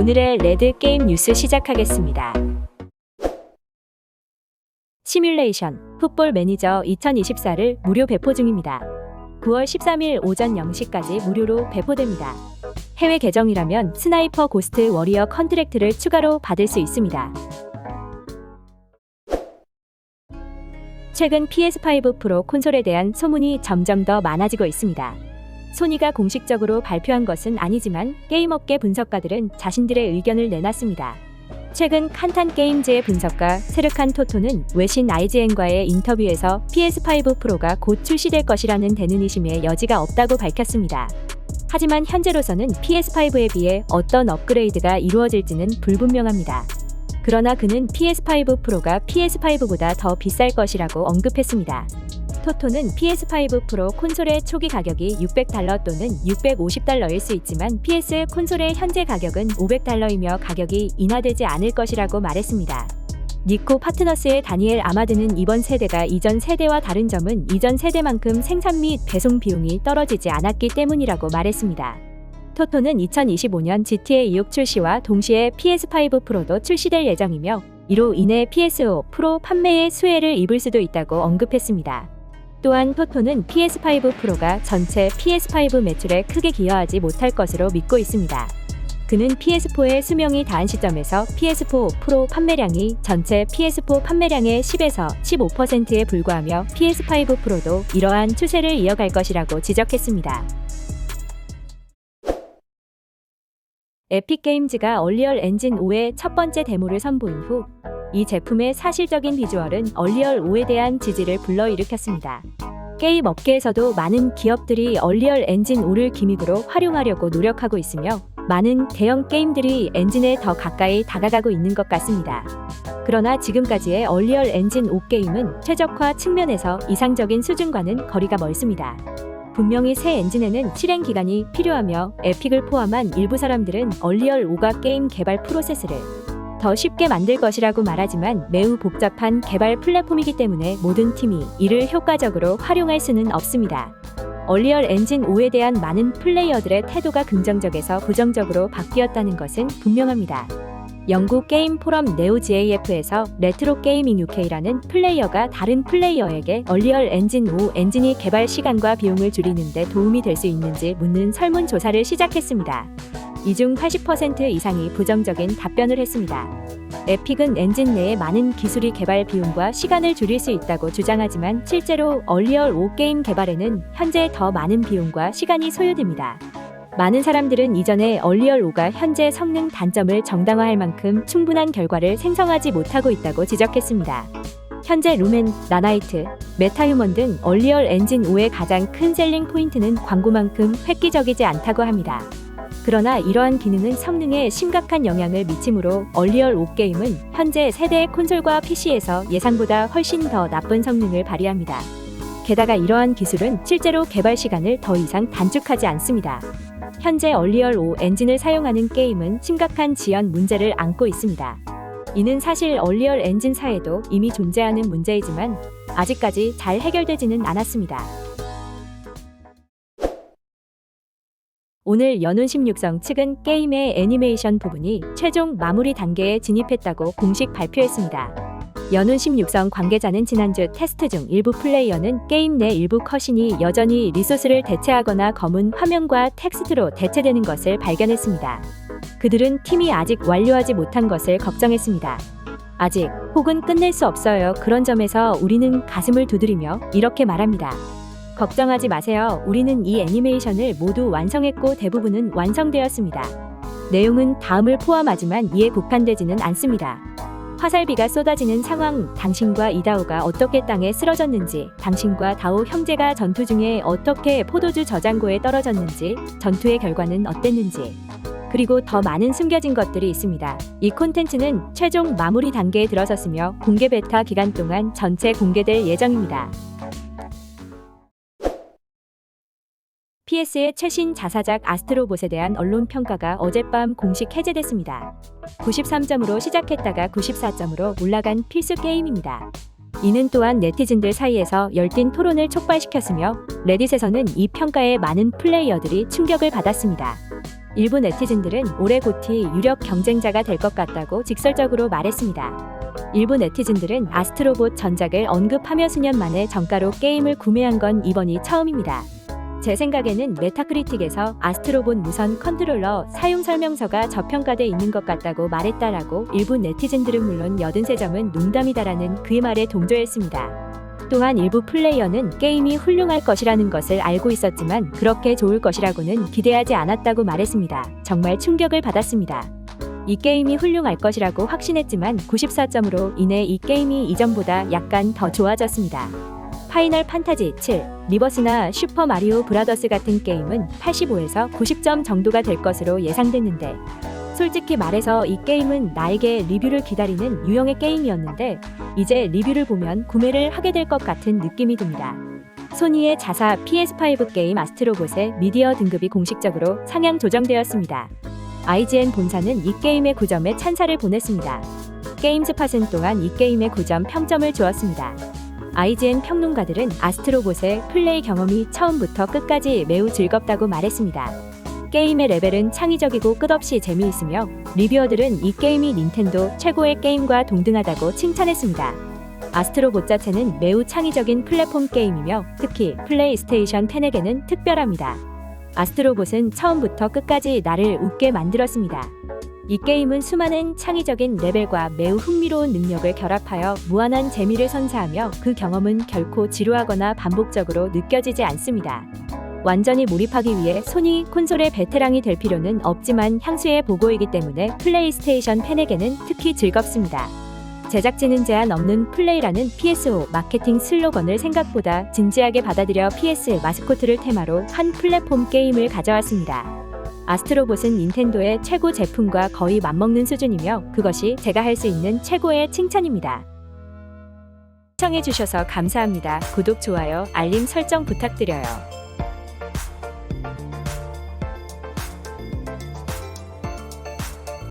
오늘의 레드 게임 뉴스 시작하겠습니다. 시뮬레이션 풋볼 매니저 2024를 무료 배포 중입니다. 9월 13일 오전 0시까지 무료로 배포됩니다. 해외 계정이라면 스나이퍼 고스트 워리어 컨트랙트를 추가로 받을 수 있습니다. 최근 PS5 프로 콘솔에 대한 소문이 점점 더 많아지고 있습니다. 소니가 공식적으로 발표한 것은 아니지만 게임업계 분석가들은 자신들의 의견을 내놨습니다. 최근 칸탄 게임즈의 분석가 세르칸 토토는 외신 IGN과의 인터뷰에서 PS5 프로가 곧 출시될 것이라는 되는 의심의 여지가 없다고 밝혔습니다. 하지만 현재로서는 PS5에 비해 어떤 업그레이드가 이루어질지는 불분명합니다. 그러나 그는 PS5 프로가 PS5보다 더 비쌀 것이라고 언급했습니다. 토토는 PS5 프로 콘솔의 초기 가격이 600달러 또는 650달러일 수 있지만 PS 콘솔의 현재 가격은 500달러이며 가격이 인하되지 않을 것이라고 말했습니다. 니코 파트너스의 다니엘 아마드는 이번 세대가 이전 세대와 다른 점은 이전 세대만큼 생산 및 배송 비용이 떨어지지 않았기 때문이라고 말했습니다. 토토는 2025년 GTA 6 출시와 동시에 PS5 프로도 출시될 예정이며 이로 인해 PS5 프로 판매에 수혜를 입을 수도 있다고 언급했습니다. 또한 토토는 PS5 프로가 전체 PS5 매출에 크게 기여하지 못할 것으로 믿고 있습니다. 그는 PS4의 수명이 닿은 시점에서 PS4 프로 판매량이 전체 PS4 판매량의 10에서 15%에 불과하며 PS5 프로도 이러한 추세를 이어갈 것이라고 지적했습니다. 에픽게임즈가 얼리얼 엔진 5의 첫 번째 데모를 선보인 후 이 제품의 사실적인 비주얼은 얼리얼 5에 대한 지지를 불러일으켰습니다. 게임 업계에서도 많은 기업들이 얼리얼 엔진 5를 기믹으로 활용하려고 노력하고 있으며 많은 대형 게임들이 엔진에 더 가까이 다가가고 있는 것 같습니다. 그러나 지금까지의 얼리얼 엔진 5 게임은 최적화 측면에서 이상적인 수준과는 거리가 멀습니다. 분명히 새 엔진에는 실행 기간이 필요하며 에픽을 포함한 일부 사람들은 얼리얼 5가 게임 개발 프로세스를 더 쉽게 만들 것이라고 말하지만 매우 복잡한 개발 플랫폼이기 때문에 모든 팀이 이를 효과적으로 활용할 수는 없습니다. 얼리얼 엔진 5에 대한 많은 플레이어들의 태도가 긍정적에서 부정적으로 바뀌었다는 것은 분명합니다. 영국 게임 포럼 네오GAF에서 레트로 게이밍 UK라는 플레이어가 다른 플레이어에게 얼리얼 엔진 5 엔진이 개발 시간과 비용을 줄이는 데 도움이 될 수 있는지 묻는 설문조사를 시작했습니다. 이 중 80% 이상이 부정적인 답변을 했습니다. 에픽은 엔진 내에 많은 기술이 개발 비용과 시간을 줄일 수 있다고 주장하지만 실제로 얼리얼 5 게임 개발에는 현재 더 많은 비용과 시간이 소요됩니다. 많은 사람들은 이전에 얼리얼 5가 현재 성능 단점을 정당화할 만큼 충분한 결과를 생성하지 못하고 있다고 지적했습니다. 현재 루멘, 나나이트, 메타휴먼 등 얼리얼 엔진 5의 가장 큰 셀링 포인트는 광고만큼 획기적이지 않다고 합니다. 그러나 이러한 기능은 성능에 심각한 영향을 미치므로 얼리얼 5 게임은 현재 세대 콘솔과 PC에서 예상보다 훨씬 더 나쁜 성능을 발휘합니다. 게다가 이러한 기술은 실제로 개발 시간을 더 이상 단축하지 않습니다. 현재 얼리얼 5 엔진을 사용하는 게임은 심각한 지연 문제를 안고 있습니다. 이는 사실 얼리얼 엔진사에도 이미 존재하는 문제이지만 아직까지 잘 해결되지는 않았습니다. 오늘 연운 16성 측은 게임의 애니메이션 부분이 최종 마무리 단계에 진입했다고 공식 발표했습니다. 연운 16성 관계자는 지난주 테스트 중 일부 플레이어는 게임 내 일부 컷신이 여전히 리소스를 대체하거나 검은 화면과 텍스트로 대체되는 것을 발견했습니다. 그들은 팀이 아직 완료하지 못한 것을 걱정했습니다. 아직 혹은 끝낼 수 없어요. 그런 점에서 우리는 가슴을 두드리며 이렇게 말합니다. 걱정하지 마세요. 우리는 이 애니메이션을 모두 완성했고 대부분은 완성되었습니다. 내용은 다음을 포함하지만 이에 국한되지는 않습니다. 화살비가 쏟아지는 상황, 당신과 이다오가 어떻게 땅에 쓰러졌는지, 당신과 다오 형제가 전투 중에 어떻게 포도주 저장고에 떨어졌는지, 전투의 결과는 어땠는지, 그리고 더 많은 숨겨진 것들이 있습니다. 이 콘텐츠는 최종 마무리 단계에 들어섰으며 공개 베타 기간 동안 전체 공개될 예정입니다. PS의 최신 자사작 아스트로봇에 대한 언론 평가가 어젯밤 공식 해제됐습니다. 93점으로 시작했다가 94점으로 올라간 필수 게임입니다. 이는 또한 네티즌들 사이에서 열띤 토론을 촉발시켰으며 레딧에서는 이 평가에 많은 플레이어들이 충격을 받았습니다. 일부 네티즌들은 올해 고티 유력 경쟁자가 될 것 같다고 직설적으로 말했습니다. 일부 네티즌들은 아스트로봇 전작을 언급하며 수년 만에 정가로 게임을 구매한 건 이번이 처음입니다. 제 생각에는 메타크리틱에서 아스트로봇 무선 컨트롤러 사용 설명서가 저평가돼 있는 것 같다고 말했다라고 일부 네티즌들은 물론 83점은 농담이다라는 그의 말에 동조했습니다. 또한 일부 플레이어는 게임이 훌륭할 것이라는 것을 알고 있었지만 그렇게 좋을 것이라고는 기대하지 않았다고 말했습니다. 정말 충격을 받았습니다. 이 게임이 훌륭할 것이라고 확신했지만 94점으로 인해 이 게임이 이전보다 약간 더 좋아졌습니다. 파이널 판타지 7, 리버스나 슈퍼 마리오 브라더스 같은 게임은 85에서 90점 정도가 될 것으로 예상됐는데 솔직히 말해서 이 게임은 나에게 리뷰를 기다리는 유형의 게임이었는데 이제 리뷰를 보면 구매를 하게 될 것 같은 느낌이 듭니다. 소니의 자사 PS5 게임 아스트로봇의 미디어 등급이 공식적으로 상향 조정되었습니다. IGN 본사는 이 게임의 9점에 찬사를 보냈습니다. 게임스팟은 또한 이 게임의 9점 평점을 주었습니다. IGN 평론가들은 아스트로봇의 플레이 경험이 처음부터 끝까지 매우 즐겁다고 말했습니다. 게임의 레벨은 창의적이고 끝없이 재미있으며 리뷰어들은 이 게임이 닌텐도 최고의 게임과 동등하다고 칭찬했습니다. 아스트로봇 자체는 매우 창의적인 플랫폼 게임이며 특히 플레이스테이션 10에게는 특별합니다. 아스트로봇은 처음부터 끝까지 나를 웃게 만들었습니다. 이 게임은 수많은 창의적인 레벨과 매우 흥미로운 능력을 결합하여 무한한 재미를 선사하며 그 경험은 결코 지루하거나 반복적으로 느껴지지 않습니다. 완전히 몰입하기 위해 소니 콘솔의 베테랑이 될 필요는 없지만 향수의 보고이기 때문에 플레이스테이션 팬에게는 특히 즐겁습니다. 제작진은 제한 없는 플레이라는 PSO 마케팅 슬로건을 생각보다 진지하게 받아들여 PS 마스코트를 테마로 한 플랫폼 게임을 가져왔습니다. 아스트로봇은 닌텐도의 최고 제품과 거의 맞먹는 수준이며 그것이 제가 할 수 있는 최고의 칭찬입니다. 시청해주셔서 감사합니다. 구독, 좋아요, 알림 설정 부탁드려요.